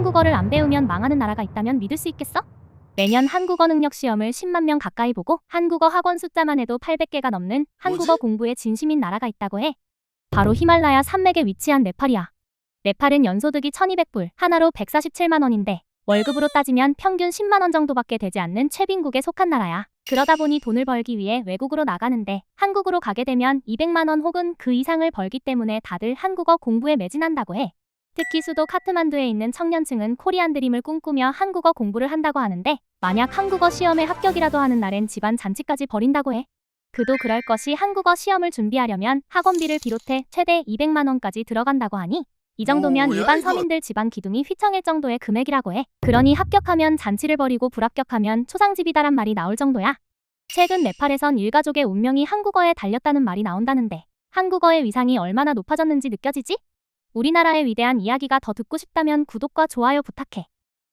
한국어를 안 배우면 망하는 나라가 있다면 믿을 수 있겠어? 매년 한국어 능력 시험을 10만 명 가까이 보고 한국어 학원 숫자만 해도 800개가 넘는 한국어 공부에 진심인 나라가 있다고 해. 바로 히말라야 산맥에 위치한 네팔이야. 네팔은 연소득이 1200불, 하나로 147만 원인데 월급으로 따지면 평균 10만 원 정도밖에 되지 않는 최빈국에 속한 나라야. 그러다 보니 돈을 벌기 위해 외국으로 나가는데 한국으로 가게 되면 200만 원 혹은 그 이상을 벌기 때문에 다들 한국어 공부에 매진한다고 해. 특히 수도 카트만두에 있는 청년층은 코리안 드림을 꿈꾸며 한국어 공부를 한다고 하는데 만약 한국어 시험에 합격이라도 하는 날엔 집안 잔치까지 벌인다고 해. 그도 그럴 것이 한국어 시험을 준비하려면 학원비를 비롯해 최대 200만 원까지 들어간다고 하니 이 정도면 오, 야, 일반 이거. 서민들 집안 기둥이 휘청일 정도의 금액이라고 해. 그러니 합격하면 잔치를 벌이고 불합격하면 초상집이다란 말이 나올 정도야. 최근 네팔에선 일가족의 운명이 한국어에 달렸다는 말이 나온다는데 한국어의 위상이 얼마나 높아졌는지 느껴지지? 우리나라의 위대한 이야기가 더 듣고 싶다면 구독과 좋아요 부탁해.